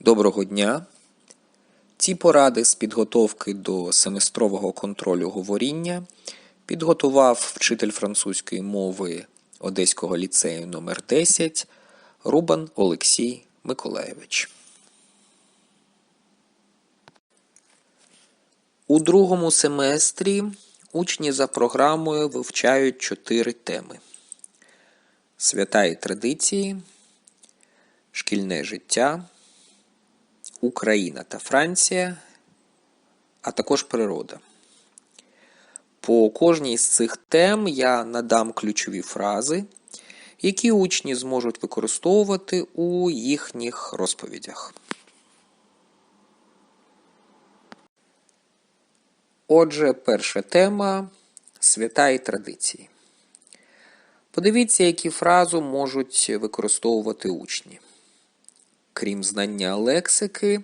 Доброго дня! Ці поради з підготовки до семестрового контролю говоріння підготував вчитель французької мови Одеського ліцею номер 10 Рубан Олексій Миколаєвич. У другому семестрі учні за програмою вивчають чотири теми: свята і традиції, шкільне життя. Україна та Франція, а також природа. По кожній з цих тем я надам ключові фрази, які учні зможуть використовувати у їхніх розповідях. Отже, перша тема свята і традиції. Подивіться, які фразу можуть використовувати учні. Крім знання лексики,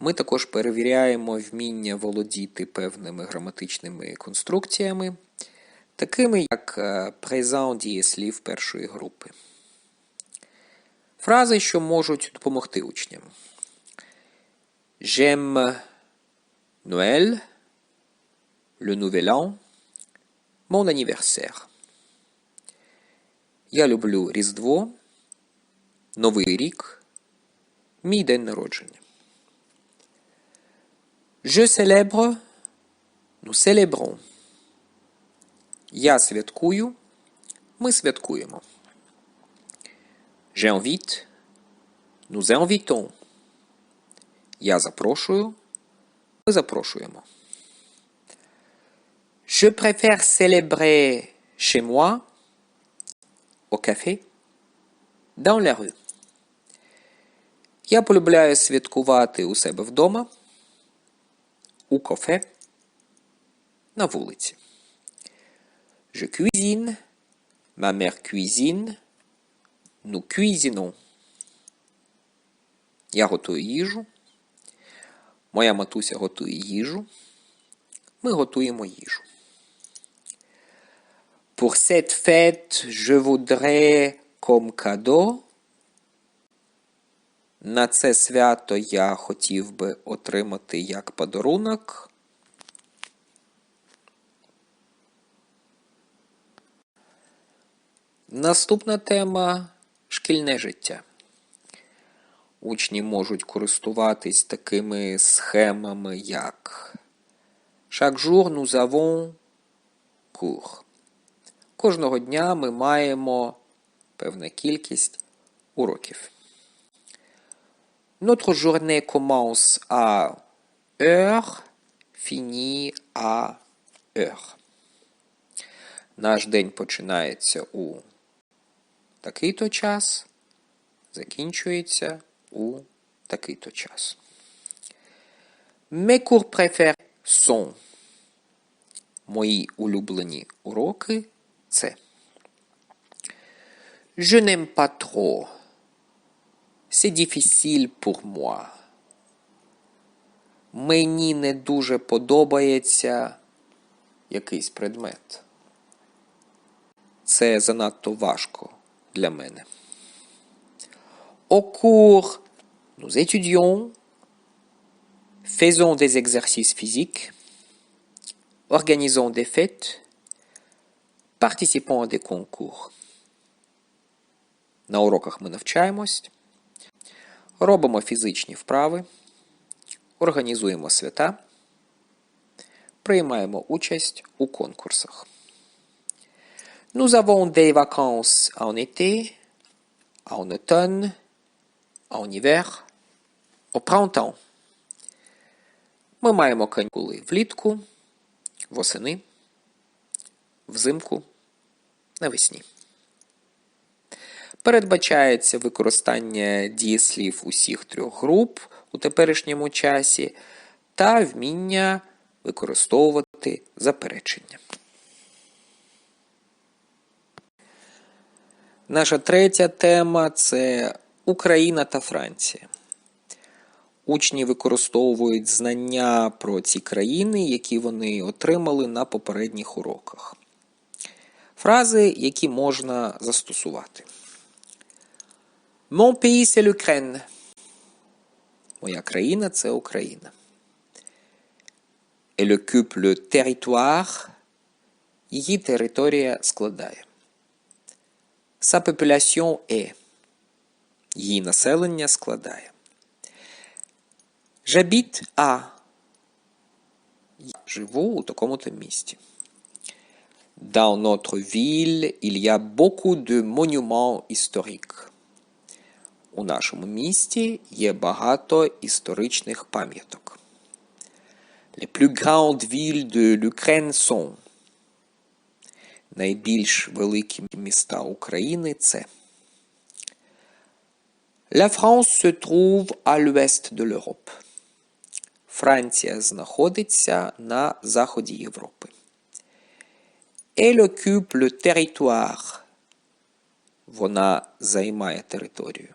ми також перевіряємо вміння володіти певними граматичними конструкціями, такими як презент дієслів першої групи. Фрази, що можуть допомогти учням. J'aime Noël, le Nouvel An, mon anniversaire. Я люблю Різдво, Новий рік. Мій день народження. Je célèbre. Nous célébrons. Я святкую. Ми святкуємо. J'invite. Nous invitons. Я запрошую. Ми запрошуємо. Je préfère célébrer chez moi, au café, dans la rue. Я полюбляю святкувати у себе вдома, у кафе, на вулиці. Je cuisine, ma mère cuisine, nous cuisinons. Я готую їжу. Моя матуся готує їжу. Ми готуємо їжу. Pour cette fête, je voudrais comme cadeau на це свято я хотів би отримати як подарунок. Наступна тема шкільне життя. Учні можуть користуватись такими схемами, як Chaque jour nous avons cours. Кожного дня ми маємо певна кількість уроків. Notre journée commence à heure, finit à heure. Наш день починається у такий-то час, закінчується у такий-то час. Mes cours préférés sont Мої улюблені уроки це. Je n'aime pas trop. C'est difficile pour moi. Мені не дуже подобається якийсь предмет. Це занадто важко для мене. Au cours, nous étudions, faisons des exercices physiques, organisons des fêtes, participons à des concours. На уроках ми навчаємось. Робимо фізичні вправи, організуємо свята, приймаємо участь у конкурсах. Nous avons des vacances en été, en automne, en hiver, au printemps. Ми маємо канікули влітку, восени, взимку, навесні. Передбачається використання дієслів усіх трьох груп у теперішньому часі та вміння використовувати заперечення. Наша третя тема це Україна та Франція. Учні використовують знання про ці країни, які вони отримали на попередніх уроках. Фрази, які можна застосувати. Mon pays, c'est l'Ukraine. Моя країна це Україна. Elle occupe le territoire. Її територія складає. Sa population est. Її населення складає. J'habite à. Я живу у такому-то місті. Dans notre ville, il y a beaucoup de monuments historiques. У нашому місті є багато історичних пам'яток. Les plus grandes villes de l'Ukraine sont Найбільш великі міста України це La France se trouve à l'ouest de l'Europe. Франція знаходиться на заході Європи. Elle occupe le territoire. Вона займає територію.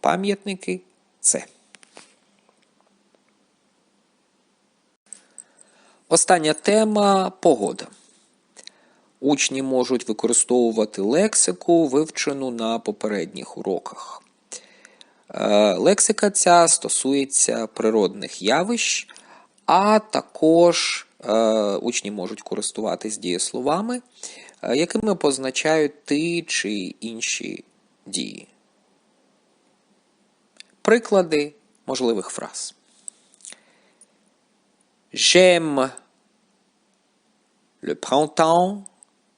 пам'ятники це. Остання тема погода. Учні можуть використовувати лексику, вивчену на попередніх уроках. Е, Лексика ця стосується природних явищ, а також е, учні можуть користуватись дієсловами, е, якими позначають ті чи інші дії. Приклади можливих фраз. J'aime le printemps,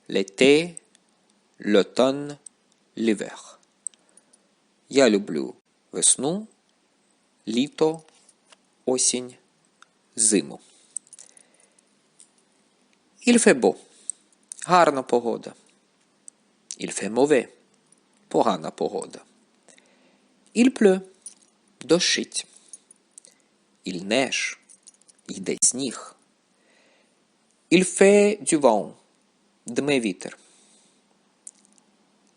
l'été, l'automne, l'hiver. Я люблю весну, літо, осінь, зиму. Il fait beau. Гарна погода. Il fait mauvais. Погана погода. Il pleut. Дощить. Il neige. Йде сніг. Il fait du vent. Дме вітер.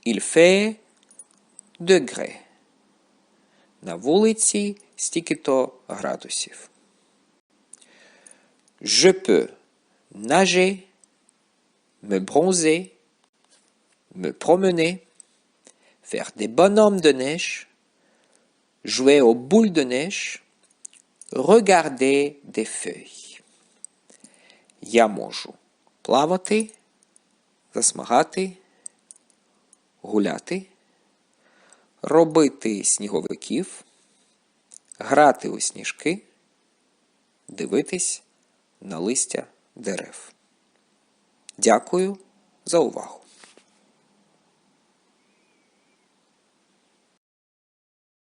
Il fait degré. На вулиці стільки-то градусів. Je peux nager, me bronzer, me promener, faire des bonhommes de neige, jouer aux boules de neige, regarder des feuilles. Я можу плавати, засмагати, гуляти, робити сніговиків, грати у сніжки, дивитись на листя дерев. Дякую за увагу!